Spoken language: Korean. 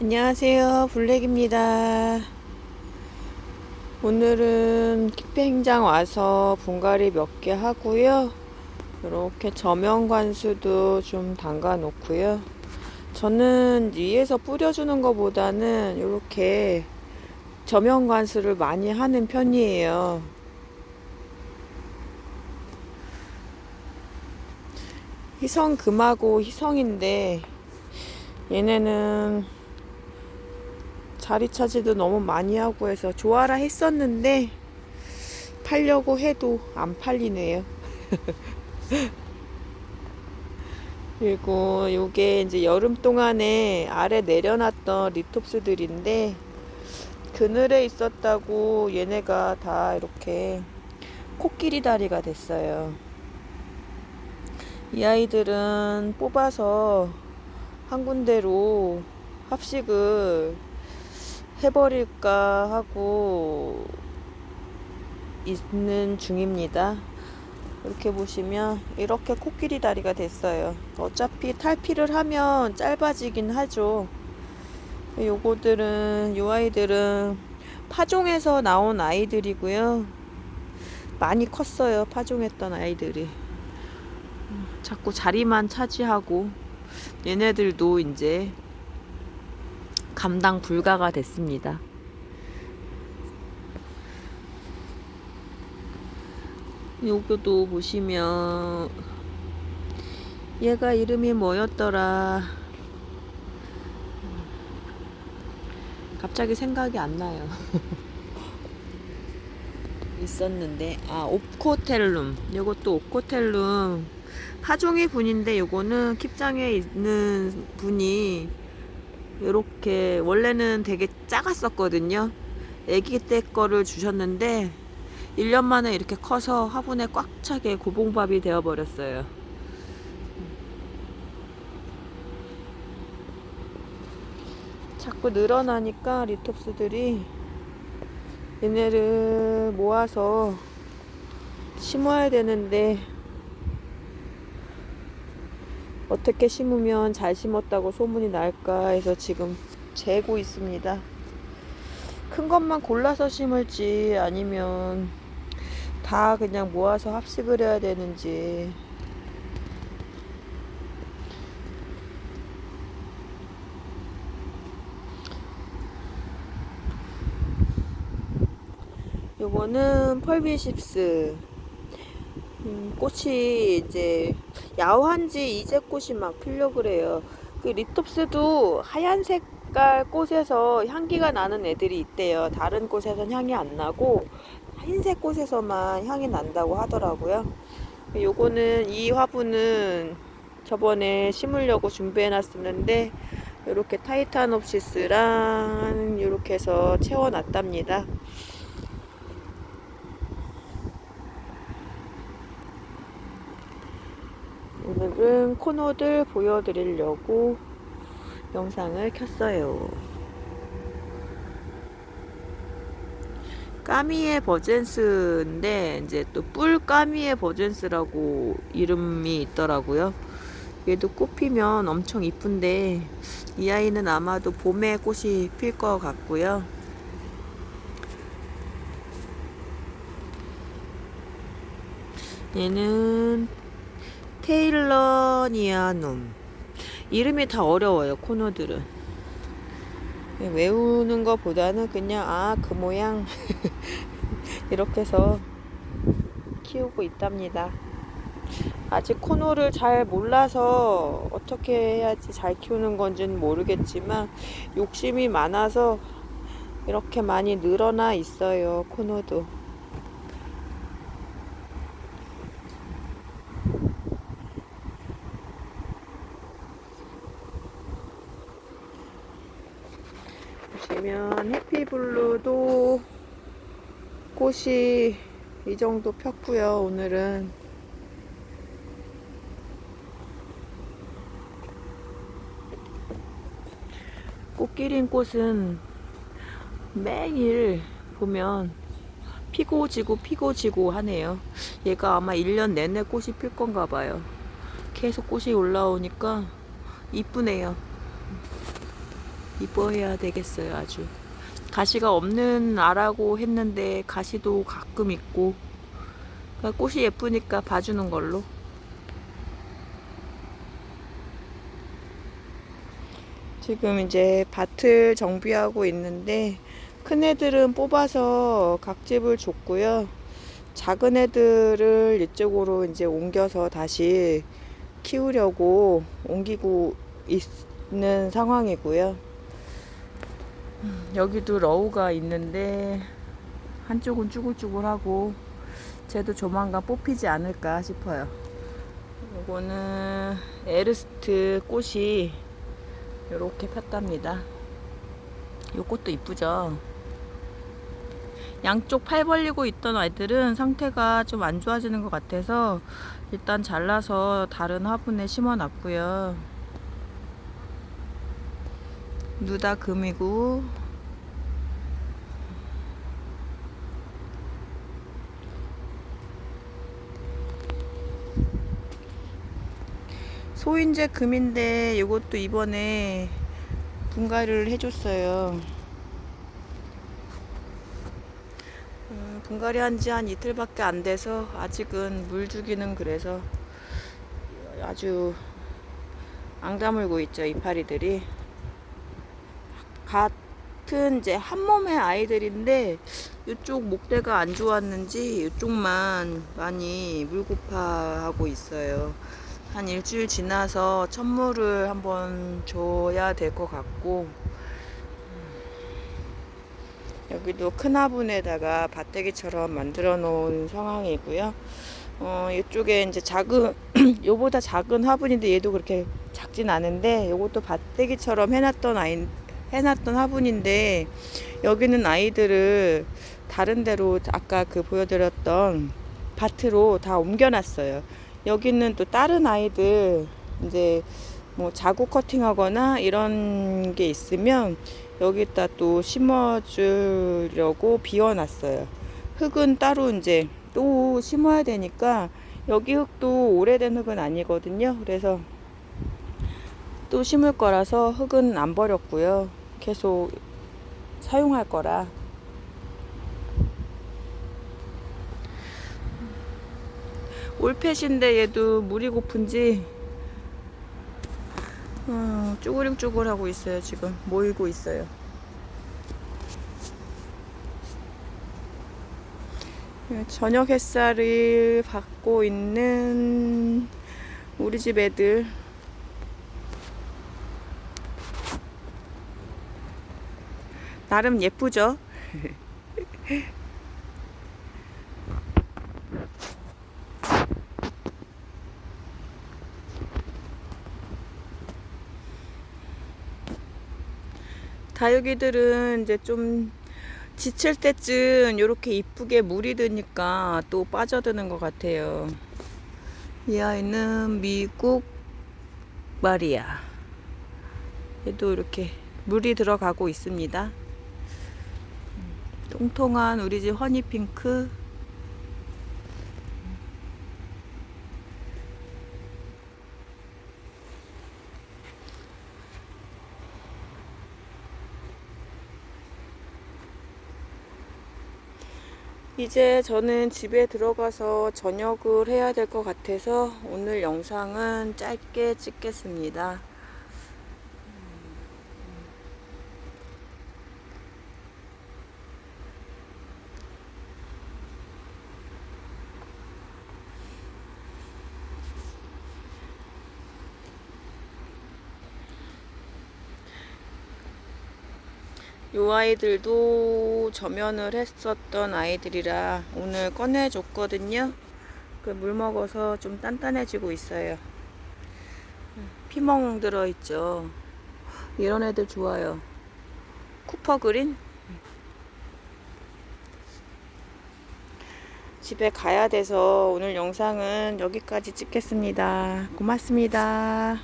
안녕하세요. 블랙입니다. 오늘은 키팽장 와서 분갈이 몇 개 하고요. 이렇게 저면 관수도 좀 담가 놓고요. 저는 위에서 뿌려주는 것보다는 이렇게 저면 관수를 많이 하는 편이에요. 희성 금하고 희성인데 얘네는 자리 차지도 너무 많이 하고 해서 좋아라 했었는데 팔려고 해도 안 팔리네요. 그리고 요게 이제 여름 동안에 아래 내려놨던 리톱스들인데 그늘에 있었다고 얘네가 다 이렇게 코끼리 다리가 됐어요. 이 아이들은 뽑아서 한 군데로 합식을 해버릴까 하고 있는 중입니다. 이렇게 보시면 이렇게 코끼리 다리가 됐어요. 어차피 탈피를 하면 짧아지긴 하죠. 요거들은 요 아이들은 파종에서 나온 아이들이고요. 많이 컸어요. 파종했던 아이들이. 자꾸 자리만 차지하고 얘네들도 이제 감당 불가가 됐습니다. 요거도 보시면 얘가 이름이 뭐였더라? 갑자기 생각이 안 나요. 있었는데 아 옵코텔룸. 요것도 옵코텔룸. 파종이 분인데 요거는 킵장에 있는 분이 이렇게 원래는 되게 작았었거든요. 아기 때 거를 주셨는데 1년 만에 이렇게 커서 화분에 꽉 차게 고봉밥이 되어 버렸어요. 자꾸 늘어나니까 리톱스들이 얘네를 모아서 심어야 되는데 어떻게 심으면 잘 심었다고 소문이 날까 해서 지금 재고 있습니다. 큰 것만 골라서 심을지 아니면 다 그냥 모아서 합식을 해야 되는지 요거는 펄비십스 음, 꽃이 이제 야호한지 이제 꽃이 막 피려 그래요. 그 리톱스도 하얀 색깔 꽃에서 향기가 나는 애들이 있대요. 다른 꽃에선 향이 안 나고 흰색 꽃에서만 향이 난다고 하더라고요. 요거는 이 화분은 저번에 심으려고 준비해 놨었는데 이렇게 타이타놉시스랑 이렇게 해서 채워 놨답니다. 오늘은 코너들 보여드리려고 영상을 켰어요. 까미의 버젠스인데 이제 또 뿔 까미의 버젠스라고 이름이 있더라고요. 얘도 꽃 피면 엄청 이쁜데 이 아이는 아마도 봄에 꽃이 필 것 같고요. 얘는 테일러니아눔 이름이 다 어려워요 코너들은. 외우는 것보다는 그냥 아 그 모양. 이렇게 해서 키우고 있답니다. 아직 코너를 잘 몰라서 어떻게 해야지 잘 키우는 건지는 모르겠지만 욕심이 많아서 이렇게 많이 늘어나 있어요 코너도 보시면 해피블루도 꽃이 이 정도 폈고요 오늘은. 꽃기린 꽃은 매일 보면 피고 지고 피고 지고 하네요. 얘가 아마 1년 내내 꽃이 필 건가 봐요. 계속 꽃이 올라오니까 이쁘네요. 이뻐해야 되겠어요 아주 가시가 없는 아라고 했는데 가시도 가끔 있고 그러니까 꽃이 예쁘니까 봐주는 걸로 지금 이제 밭을 정비하고 있는데 큰 애들은 뽑아서 각집을 줬고요. 작은 애들을 이쪽으로 이제 옮겨서 다시 키우려고 옮기고 있는 상황이고요. 음, 여기도 러우가 있는데 한쪽은 쭈글쭈글하고 쟤도 조만간 뽑히지 않을까 싶어요. 이거는 에르스트 꽃이 이렇게 폈답니다. 이 꽃도 이쁘죠? 양쪽 팔 벌리고 있던 아이들은 상태가 좀 안 좋아지는 것 같아서 일단 잘라서 다른 화분에 심어 놨고요. 누다 금이고 소인제 금인데 이것도 이번에 분갈이를 해줬어요. 음, 분갈이 한지 한 이틀밖에 안 돼서 아직은 물 주기는 그래서 아주 앙 다물고 있죠 이파리들이 같은 이제 한 몸의 아이들인데 이쪽 목대가 안 좋았는지 이쪽만 많이 물고파하고 있어요. 한 일주일 지나서 천물을 한번 줘야 될 것 같고 음, 여기도 큰 화분에다가 밭대기처럼 만들어 놓은 상황이고요. 어, 이쪽에 이제 작은 요보다 작은 화분인데 얘도 그렇게 작진 않은데 요것도 밭대기처럼 해놨던 아이 해놨던 화분인데 여기는 아이들을 다른 데로 아까 그 보여드렸던 밭으로 다 옮겨놨어요. 여기는 또 다른 아이들 이제 뭐 자구 커팅하거나 이런 게 있으면 여기다 또 심어주려고 비워놨어요. 흙은 따로 이제 또 심어야 되니까 여기 흙도 오래된 흙은 아니거든요. 그래서 또 심을 거라서 흙은 안 버렸고요. 계속 사용할 거라. 올펫인데 얘도 물이 고픈지 어, 쭈글쭈글하고 있어요 지금. 모이고 있어요. 저녁 햇살을 받고 있는 우리 집 애들 나름 예쁘죠? 다육이들은 이제 좀 지칠 때쯤 이렇게 이쁘게 물이 드니까 또 빠져드는 것 같아요. 이 아이는 미국 마리아. 얘도 이렇게 물이 들어가고 있습니다. 통통한 우리 집 허니핑크. 이제 저는 집에 들어가서 저녁을 해야 될 것 같아서 오늘 영상은 짧게 찍겠습니다. 요 아이들도 저면을 했었던 아이들이라 오늘 꺼내줬거든요. 그 물 먹어서 좀 단단해지고 있어요. 피멍 들어있죠. 이런 애들 좋아요. 쿠퍼 그린? 집에 가야 돼서 오늘 영상은 여기까지 찍겠습니다. 고맙습니다.